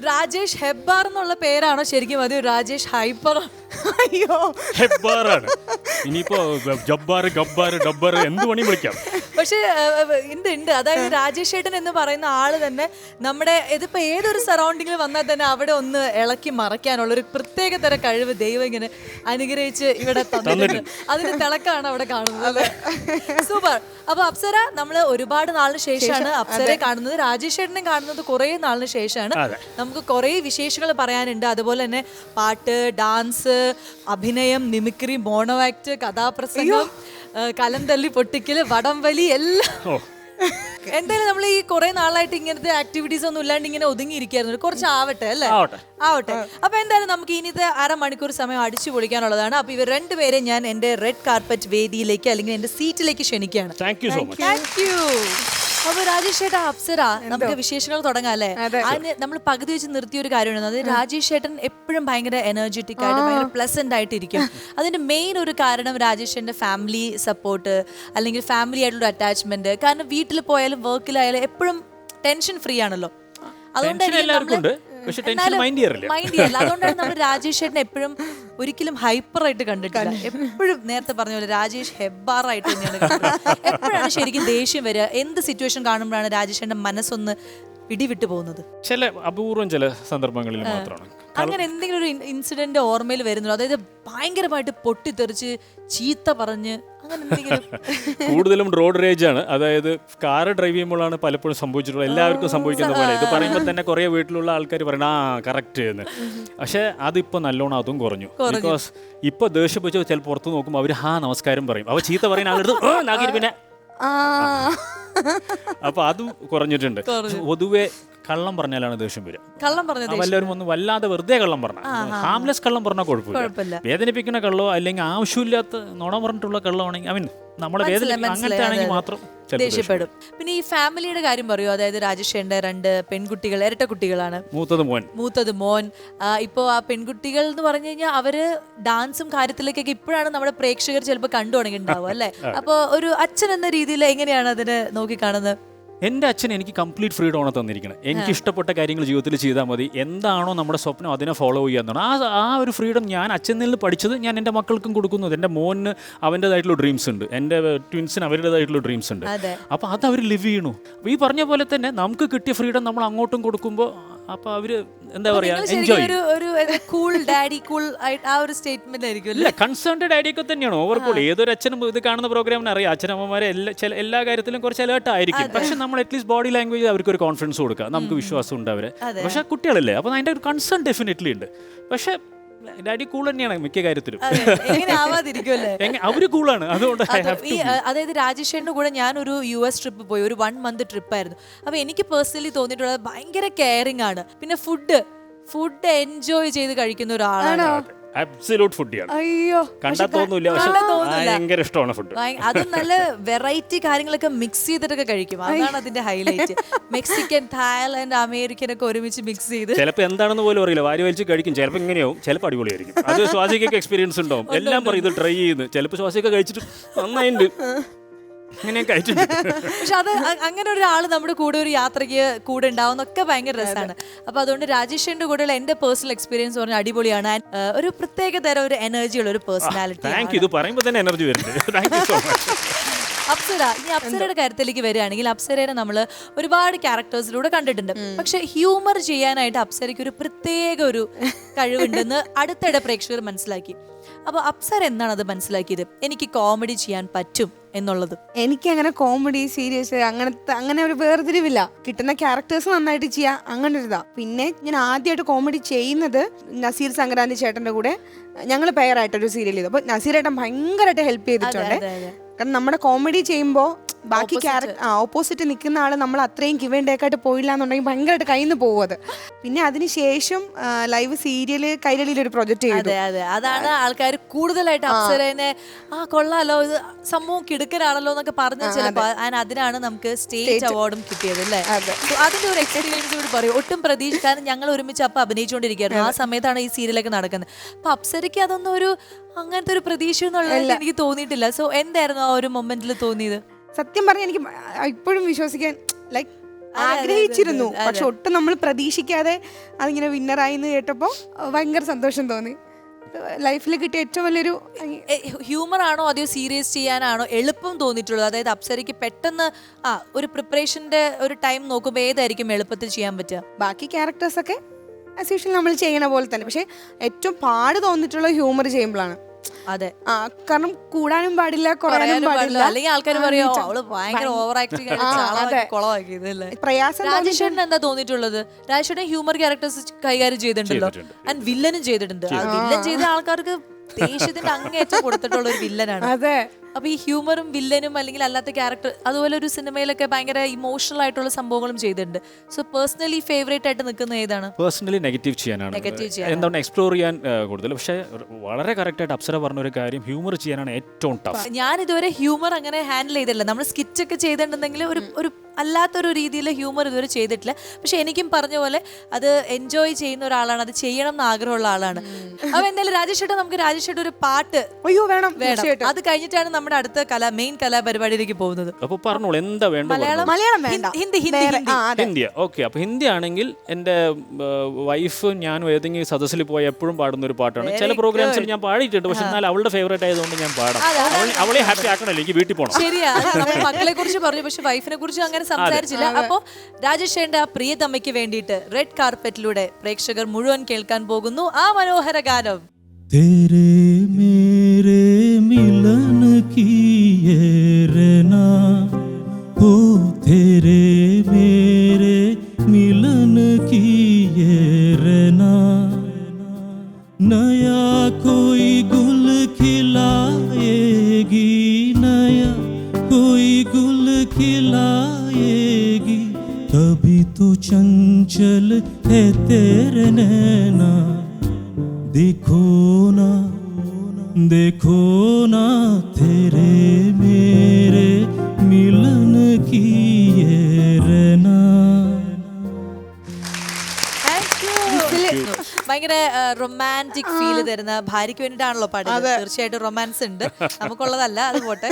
രാജേഷ് ഹെബ്ബാർ എന്നുള്ള പേരാണോ ശരിക്കും അത്? രാജേഷ് ഹൈപ്പർ അയ്യോ. ഹെബ്ബാറാണ്. ഇനിയിപ്പോ ജബ്ബാർ ഗബ്ബാർ ഡബ്ബാർ എന്ത് പണിയും വിളിക്കാം. പക്ഷേ ഏഹ്, ഉണ്ട് ഉണ്ട്. അതായത് രാജേഷ് ഏട്ടൻ എന്ന് പറയുന്ന ആൾ തന്നെ നമ്മുടെ ഇതിപ്പോ ഏതൊരു സറൗണ്ടിങ്ങിൽ വന്നാൽ തന്നെ അവിടെ ഒന്ന് ഇളക്കി മറയ്ക്കാനുള്ള ഒരു പ്രത്യേക തരം കഴിവ് ദൈവം ഇങ്ങനെ അനുഗ്രഹിച്ച് ഇവിടെ തന്നിട്ടുണ്ട്. അതിന്റെ തിളക്കാണ് അവിടെ കാണുന്നത് സൂപ്പർ. അപ്പൊ അപ്സര നമ്മൾ ഒരുപാട് നാളിന് ശേഷമാണ് അപ്സരയെ കാണുന്നത്. രാജേഷ് ഏട്ടനെ കാണുന്നത് കുറെ നാളിന് ശേഷമാണ്. നമുക്ക് കുറെ വിശേഷങ്ങൾ പറയാനുണ്ട്. അതുപോലെ തന്നെ പാട്ട് ഡാൻസ് അഭിനയം മിമിക്രി മോണോ ആക്ട് കഥാപ്രസംഗം കലന്തല്ലി കലം തല്ലി പൊട്ടിക്കൽ വടംവലി എല്ലാം. എന്തായാലും നമ്മൾ ഈ കുറെ നാളായിട്ട് ഇങ്ങനത്തെ ആക്ടിവിറ്റീസ് ഒന്നും ഇല്ലാണ്ട് ഇങ്ങനെ ഒതുങ്ങിയിരിക്കായിരുന്നു. കുറച്ച് ആവട്ടെ അല്ലേ? ആവട്ടെ. ആവട്ടെ. അപ്പൊ എന്തായാലും നമുക്ക് ഇനിത്തെ അരമണിക്കൂർ സമയം അടിച്ചു പൊളിക്കാനുള്ളതാണ്. അപ്പൊ ഇവർ രണ്ടുപേരെ ഞാൻ എന്റെ റെഡ് കാർപ്പറ്റ് വേദിയിലേക്ക് അല്ലെങ്കിൽ എന്റെ സീറ്റിലേക്ക് ക്ഷണിക്കുകയാണ്. Thank so much thank you അപ്പൊ രാജേഷ് ചേട്ടാ അപ്സര നമുക്ക് വിശേഷങ്ങൾ തുടങ്ങാം അല്ലേ? അതിന് നമ്മൾ പകുതി വെച്ച് നിർത്തിയ ഒരു കാര്യമാണ് അത് രാജേഷ് ചേട്ടൻ എപ്പോഴും ഭയങ്കര എനർജറ്റിക് ആയിട്ട് ഭയങ്കര പ്ലസന്റ് ആയിട്ടിരിക്കും. അതിന്റെ മെയിൻ ഒരു കാരണം രാജേഷ് ചേട്ടന്റെ ഫാമിലി സപ്പോർട്ട് അല്ലെങ്കിൽ ഫാമിലി ആയിട്ടുള്ള അറ്റാച്ച്മെന്റ് കാരണം വീട്ടിൽ പോയാലും വർക്കിലായാലും എപ്പോഴും ടെൻഷൻ ഫ്രീ ആണല്ലോ. Tension ചെയ്യാറില്ല. മൈൻഡ് ചെയ്യല്ല അതുകൊണ്ടാണ് നമ്മൾ രാജേഷ് ചേട്ടൻ എപ്പോഴും ഒരിക്കലും ഹൈപ്പർ ആയിട്ട് കണ്ടിട്ടില്ല. എപ്പോഴും നേരത്തെ പറഞ്ഞ പോലെ രാജേഷ് ഹെബ്ബാർ ആയിട്ട് തന്നെയാണ് കണ്ടത് എപ്പോഴാണ് ശരിക്കും ദേഷ്യം വരിക? എന്ത് സിറ്റുവേഷൻ കാണുമ്പോഴാണ് രാജേഷിന്റെ മനസ്സൊന്ന് പിടിവിട്ട് പോകുന്നത്? ചില അപൂർവം ചില സന്ദർഭങ്ങളിൽ മാത്രമാണ്. അങ്ങനെ എന്തെങ്കിലും ഒരു ഇൻസിഡന്റ് ഓർമ്മയിൽ വരുന്നുള്ളൂ അതായത് ഭയങ്കരമായിട്ട് പൊട്ടിത്തെറിച്ച് ചീത്ത പറഞ്ഞ് കൂടുതലും റോഡ് റേജ് ആണ് അതായത് കാർ ഡ്രൈവ് ചെയ്യുമ്പോഴാണ് പലപ്പോഴും സംഭവിച്ചിട്ടുള്ളത്. എല്ലാവർക്കും സംഭവിക്കുന്ന പോലെ. ഇത് പറയുമ്പോൾ തന്നെ കുറേ വീട്ടിലുള്ള ആൾക്കാർ പറയണം ആ കറക്റ്റ് എന്ന് പക്ഷേ അതിപ്പോൾ നല്ലോണം അതും കുറഞ്ഞു. ബിക്കോസ് ഇപ്പോൾ ദേഷ്യം വെച്ച് ചില പുറത്ത് നോക്കുമ്പോൾ അവർ ഹാ നമസ്കാരം പറയും. അവ ചീത്ത പറയുന്ന അപ്പൊ അടുത്ത്, "ഓ, നാക്കിരി പിന്നെ. ആ. അപ്പോൾ അതും കുറഞ്ഞിട്ടുണ്ട്. പൊതുവെ കള്ളം പറഞ്ഞാലാണ് ദേഷ്യം വരിക. കള്ളം വല്ലവരും ഒന്ന് വല്ലാതെ വെറുതെ കള്ളം പറഞ്ഞ ഹാംലെസ് കള്ളം പറഞ്ഞാൽ കുഴപ്പമില്ല. വേദനിപ്പിക്കുന്ന കള്ളോ അല്ലെങ്കിൽ ആവശ്യമില്ലാത്ത നുണ പറഞ്ഞിട്ടുള്ള കള്ളമാണെങ്കിൽ മീൻ നമ്മളെ അങ്ങനത്തെ ആണെങ്കിൽ മാത്രം ദേഷ്യപ്പെടും. പിന്നെ ഈ ഫാമിലിയുടെ കാര്യം പറയൂ അതായത് രാജേഷേന്റെ രണ്ട് പെൺകുട്ടികൾ ഇരട്ട കുട്ടികളാണ്. മൂത്തത് മോൻ. മൂത്തത് മോൻ. ഇപ്പോ ആ പെൺകുട്ടികൾ എന്ന് പറഞ്ഞു കഴിഞ്ഞാൽ അവർ ഡാൻസും കാര്യത്തിലേക്കൊക്കെ ഇപ്പോഴാണ് നമ്മുടെ പ്രേക്ഷകർ ചിലപ്പോൾ കണ്ടു തുടങ്ങിയിട്ടുണ്ടാവും അല്ലെ? അപ്പൊ ഒരു അച്ഛൻ എന്ന രീതിയിൽ എങ്ങനെയാണ് അതിനെ നോക്കി കാണുന്നത് എന്റെ അച്ഛൻ എനിക്ക് കംപ്ലീറ്റ് ഫ്രീഡമാണ് തന്നിരിക്കുന്നത് എനിക്ക് ഇഷ്ടപ്പെട്ട കാര്യങ്ങൾ ജീവിതത്തിൽ ചെയ്താൽ മതി. എന്താണോ നമ്മുടെ സ്വപ്നം അതിനെ ഫോളോ ചെയ്യാന്നാണ് ആ ആ ഒരു ഫ്രീഡം ഞാൻ അച്ഛനിൽ നിന്ന് പഠിച്ചത് ഞാൻ എന്റെ മക്കൾക്കും കൊടുക്കുന്നത്. എന്റെ മോന് അവന്റെതായിട്ടുള്ള ഡ്രീംസ് ഉണ്ട്. എന്റെ ട്വിൻസിന് അവരുടേതായിട്ടുള്ള ഡ്രീംസ് ഉണ്ട്. അപ്പോൾ അത് അവർ ലിവ് ചെയ്യണു. അപ്പോൾ ഈ പറഞ്ഞ പോലെ തന്നെ നമുക്ക് കിട്ടിയ ഫ്രീഡം നമ്മൾ അങ്ങോട്ടും കൊടുക്കുമ്പോൾ അപ്പോൾ അവർ എന്താ പറയാ എൻജോയ് കൂൾ ഡാഡി കൂൾ ആ ഒരു സ്റ്റേറ്റ്മെന്റ് ആയിരിക്കും ഇല്ല കൺസേൺഡ് ഡാഡിയൊക്കെ തന്നെയാണ്. ഓവർകോൾ ഏതൊരു അച്ഛനും ഇത് കാണുന്ന പ്രോഗ്രാമിന് അറിയാം. അച്ഛനമ്മമാരെ എല്ലാ ചില എല്ലാ കാര്യത്തിലും കുറച്ച് അലേർട്ട് ആയിരിക്കും. പക്ഷെ നമ്മൾ അറ്റ്ലീസ്റ്റ് ബോഡി ലാംഗ്വേജ് അവർക്ക് ഒരു കോൺഫിഡൻസ് കൊടുക്കുക. നമുക്ക് വിശ്വാസം ഉണ്ട് അവരെ. പക്ഷെ കുട്ടികളല്ലേ അപ്പൊ അതിന്റെ ഒരു കൺസേൺ ഡെഫിനറ്റ്ലി ഉണ്ട്. പക്ഷെ ഡാഡി കൂൾ തന്നെയാണ് മിക്ക കാര്യത്തിലും. എങ്ങനെ ആവാതിരിക്കുമല്ലേ അവർ കൂളാണ് അതുകൊണ്ട് ഈ അതായത് രാജേഷേന്റെ കൂടെ ഞാൻ ഒരു യു എസ് ട്രിപ്പ് പോയി ഒരു വൺ മന്ത് ട്രിപ്പ് ആയിരുന്നു. അപ്പൊ എനിക്ക് പേഴ്സണലി തോന്നിയിട്ടുള്ളത് ഭയങ്കര കെയറിംഗ് ആണ്. പിന്നെ ഫുഡ് ഫുഡ് എൻജോയ് ചെയ്ത് കഴിക്കുന്ന ഒരാളാണ്. അബ്സല്യൂട്ട് ഫുഡിയാണ് അയ്യോ. തോന്നൂല പക്ഷെ കണ്ടാ തോന്നൂല. ഭയങ്കര ഇഷ്ടമാണ് ഫുഡ് ഭയ- അതും നല്ല വെറൈറ്റി കാര്യങ്ങളൊക്കെ മിക്സ് ചെയ്തിട്ടൊക്കെ കഴിക്കും. അതാണ് അതിന്റെ ഹൈലൈറ്റ് മെക്സിക്കൻ തായ്ലൻഡ് അമേരിക്കൻ ഒക്കെ ഒരുമിച്ച് മിക്സ് ചെയ്ത്. ചിലപ്പോൾ എന്താണെന്ന് പോലും അറിയില്ല. വാരി വലിച്ച് കഴിക്കും. ചിലപ്പോൾ ഇങ്ങനെയാവും. ചിലപ്പോൾ അടിപൊളിയായിരിക്കും. അത് ശ്വാസിക്കൊക്കെ എക്സ്പീരിയൻസ് ഉണ്ടാവും. എല്ലാം പറയും ഇത് ട്രൈ ചെയ്യുന്നു. ചിലപ്പോൾ ശ്വാസിയൊക്കെ കഴിച്ചിട്ട് നന്നായിട്ടുണ്ട് പക്ഷെ അത് അങ്ങനെ ഒരാൾ നമ്മുടെ കൂടെ ഒരു യാത്രയ്ക്ക് കൂടെ ഉണ്ടാവുന്നൊക്കെ ഭയങ്കര രസമാണ് അപ്പൊ അതുകൊണ്ട് രാജേഷിന്റെ കൂടെയുള്ള എന്റെ പേഴ്സണൽ എക്സ്പീരിയൻസ് പറഞ്ഞ അടിപൊളിയാണ്. ഒരു പ്രത്യേക തരം ഒരു എനർജി ഉള്ള ഒരു പേഴ്സണാലിറ്റി താങ്ക് ഇത് പറയുമ്പോൾ തന്നെ എനർജി വരുന്നുണ്ട്. Thank you so much Apsara ഇനി അപ്സരയുടെ കാര്യത്തിലേക്ക് വരികയാണെങ്കിൽ അപ്സരയെ നമ്മൾ ഒരുപാട് ക്യാരക്ടേഴ്സിലൂടെ കണ്ടിട്ടുണ്ട്. പക്ഷെ ഹ്യൂമർ ചെയ്യാനായിട്ട് അപ്സരയ്ക്ക് ഒരു പ്രത്യേക ഒരു കഴിവുണ്ടെന്ന് അടുത്തിടെ പ്രേക്ഷകർ മനസ്സിലാക്കി. അപ്പൊ അപ്സർ എന്നാണ് അത് മനസ്സിലാക്കിയത്? എനിക്ക് കോമഡി ചെയ്യാൻ പറ്റും എന്നുള്ളത്. എനിക്ക് അങ്ങനെ കോമഡി സീരിയസ് അങ്ങനത്തെ അങ്ങനെ ഒരു വേർതിരിവില്ല. കിട്ടുന്ന ക്യാരക്ടേഴ്സ് നന്നായിട്ട് ചെയ്യാം അങ്ങനെ ഒരു ഇതാ പിന്നെ ഞാൻ ആദ്യമായിട്ട് കോമഡി ചെയ്യുന്നത് നസീർ സംക്രാന്തി ചേട്ടന്റെ കൂടെ ഞങ്ങൾ പെയറായിട്ടൊരു സീരിയൽ ചെയ്തു. അപ്പൊ നസീർ ഏട്ടൻ ഭയങ്കരമായിട്ട് ഹെൽപ്പ് ചെയ്തിട്ടുണ്ട്. കാരണം നമ്മുടെ കോമഡി ചെയ്യുമ്പോൾ ബാക്കി ക്യാരക്ടർ ആ ഓപ്പോസിറ്റ് നിൽക്കുന്ന ആൾ നമ്മൾ അത്രയും കിവേണ്ടേക്കായിട്ട് പോയില്ല എന്നുണ്ടെങ്കിൽ ഭയങ്കരമായിട്ട് കയ്യിൽ നിന്ന് പോകുന്നത് പിന്നെ അതിനുശേഷം ലൈവ് സീരിയൽ കൈരളിയിൽ ഒരു പ്രൊജക്ട് ചെയ്തു. അതെ അതെ. അതാണ് ആൾക്കാർ കൂടുതലായിട്ട് അപ്സരനെ ആ കൊള്ളാലോ ഇത് സംഭവം കിടുക്കനാണല്ലോ എന്നൊക്കെ പറഞ്ഞു അതിനാണ് നമുക്ക് സ്റ്റേറ്റ് അവാർഡും കിട്ടിയത് അല്ലേ? So, അതിന്റെ ഒരു എക്സ്പീരിയൻസ് കൂടി പറയും. ഒട്ടും പ്രതീക്ഷിക്കാൻ ഞങ്ങൾ ഒരുമിച്ച് അപ്പൊ അഭിനയിച്ചുകൊണ്ടിരിക്കുകയായിരുന്നു. ആ സമയത്താണ് ഈ സീരിയലൊക്കെ നടക്കുന്നത്. അപ്പൊ അപ്സരയ്ക്ക് അതൊന്നും ഒരു അങ്ങനത്തെ ഒരു പ്രതീക്ഷ എന്നുള്ളത് എനിക്ക് തോന്നിയിട്ടില്ല. സോ എന്തായിരുന്നു ആ ഒരു മൊമെന്റിൽ തോന്നിയത്? സത്യം പറഞ്ഞ എനിക്ക് ഇപ്പോഴും വിശ്വസിക്കാൻ ലൈക് ആഗ്രഹിച്ചിരുന്നു. പക്ഷെ ഒട്ടും നമ്മൾ പ്രതീക്ഷിക്കാതെ അതിങ്ങനെ വിന്നറായി എന്ന് കേട്ടപ്പോൾ ഭയങ്കര സന്തോഷം തോന്നി. ലൈഫിൽ കിട്ടിയ ഏറ്റവും വലിയൊരു ഹ്യൂമർ ആണോ അതോ സീരിയസ് ചെയ്യാനാണോ എളുപ്പം തോന്നിയിട്ടുള്ളത്? അതായത് അപ്സരയ്ക്ക് പെട്ടെന്ന് ആ ഒരു പ്രിപ്പറേഷന്റെ ഒരു ടൈം നോക്കുമ്പോൾ ഏതായിരിക്കും എളുപ്പത്തിൽ ചെയ്യാൻ പറ്റുക? ബാക്കി ക്യാരക്ടേഴ്സൊക്കെ ആസ് യൂഷ്വൽ നമ്മൾ ചെയ്യണ പോലെ തന്നെ. പക്ഷേ ഏറ്റവും പാട് തോന്നിയിട്ടുള്ള ഹ്യൂമർ ചെയ്യുമ്പോഴാണ്. അതെ. ആ കാരണം കൂടാനും പാടില്ല കുറയാനും പാടില്ല. അല്ലെങ്കിൽ ആൾക്കാർ പറയോ അവൾ ഭയങ്കര ഓവർ ആക്ടിങ് പ്രയാസം രാജേഷേട്ടൻ എന്താ തോന്നിയിട്ടുള്ളത്? രാജേഷേട്ടൻ ഹ്യൂമർ ക്യാരക്ടേഴ്സ് കൈകാര്യം ചെയ്തിട്ടുണ്ടല്ലോ. ആൻഡ് വില്ലനും ചെയ്തിട്ടുണ്ട്. വില്ലൻ ചെയ്ത ആൾക്കാർക്ക് ദേഷ്യത്തിന്റെ അങ്ങേറ്റം കൊടുത്തിട്ടുള്ള ഒരു വില്ലനാണ്. അതെ. അപ്പൊ ഈ ഹ്യൂമറും വില്ലനും അല്ലെങ്കിൽ അല്ലാത്ത ക്യാരക്ടർ അതുപോലെ ഒരു സിനിമയിലൊക്കെ ഭയങ്കര ഇമോഷണൽ ആയിട്ടുള്ള സംഭവങ്ങളും ചെയ്തിട്ടുണ്ട്. സോ പേഴ്സണലി ഫേവറേറ്റ് ആയിട്ട് നിൽക്കുന്ന ഏതാണ്? പേഴ്സണലി നെഗറ്റീവ് ചെയ്യാനാണ്. എന്താണ് എക്സ്പ്ലോർ ചെയ്യാൻ കൂടുതൽ? പക്ഷേ വളരെ കറക്റ്റ് ആയിട്ട് അപ്സര പറഞ്ഞ ഒരു കാര്യം ഹ്യൂമർ ചെയ്യാനാണ് ഏറ്റവും ടഫ് ഞാൻ ഇതുവരെ ഹ്യൂമർ അങ്ങനെ ഹാൻഡിൽ ചെയ്തിട്ടില്ല. നമ്മൾ സ്കിറ്റ് ഒക്കെ ചെയ്തിട്ടുണ്ടെങ്കിൽ ഒരു ഒരു അല്ലാത്തൊരു രീതിയിൽ ഹ്യൂമർ ഇതുവരെ ചെയ്തിട്ടില്ല. പക്ഷെ എനിക്കും പറഞ്ഞ പോലെ അത് എൻജോയ് ചെയ്യുന്ന ഒരാളാണ് അത് ചെയ്യണം എന്ന് ആഗ്രഹമുള്ള ആളാണ്. അപ്പൊ എന്തായാലും രാജേഷ് ചേട്ടാ നമുക്ക് രാജേഷ് ചേട്ടൻ ഒരു പാട്ട് അയ്യോ വേണം. വേണം. അത് കഴിഞ്ഞിട്ടാണ് നമ്മുടെ അടുത്ത കല മെയിൻ കലാപരിപാടിയിലേക്ക് പോകുന്നത്. അപ്പൊ പറഞ്ഞോളൂ എന്താ വേണ്ട മലയാളം മലയാളം വേണ്ട. ഹിന്ദി ഹിന്ദി ഹിന്ദി. ഓക്കെ അപ്പൊ ഹിന്ദി ആണെങ്കിൽ എന്റെ വൈഫ് ഞാനും ഏതെങ്കിലും സദസ്സിൽ പോയി എപ്പോഴും പാടുന്ന ഒരു പാട്ടാണ്. ചില പ്രോഗ്രാംസിൽ ഞാൻ പാടിയിട്ടുണ്ട് പക്ഷെ എന്നാൽ അവളുടെ ഫേവറേറ്റ് ആയതുകൊണ്ട് ഞാൻ പാടാം. അവൾ- അവളെ ഹാപ്പി ആക്കണല്ലോ എനിക്ക് വീട്ടിൽ പോകണം ശരിയാ. മക്കളെ കുറിച്ച് പറഞ്ഞു പക്ഷെ വൈഫിനെ കുറിച്ച് അങ്ങനെ സംസാരിച്ചില്ല അപ്പോ രാജേഷേന്റെ ആ പ്രിയതമ്മയ്ക്ക് വേണ്ടിയിട്ട് റെഡ് കാർപ്പറ്റിലൂടെ പ്രേക്ഷകർ മുഴുവൻ കേൾക്കാൻ പോകുന്നു ആ മനോഹര ഗാനം तेरे मेरे मिलन की ये रना हो तेरे मेरे मिलन की ये रना नया कोई गुल खिलाएगी नया कोई गुल खिलाएगी तभी तो चंचल है तेरे नैना देखो ना देखो ना तेरे मेरे मिलन की ये रना ഭയങ്കര റൊമാൻറ്റിക് ഫീല് തരുന്ന ഭാര്യയ്ക്ക് വേണ്ടിയിട്ടാണല്ലോ പാടുന്നത് തീർച്ചയായിട്ടും റൊമാൻസ് ഉണ്ട് നമുക്കുള്ളതല്ല അത് പോട്ടെ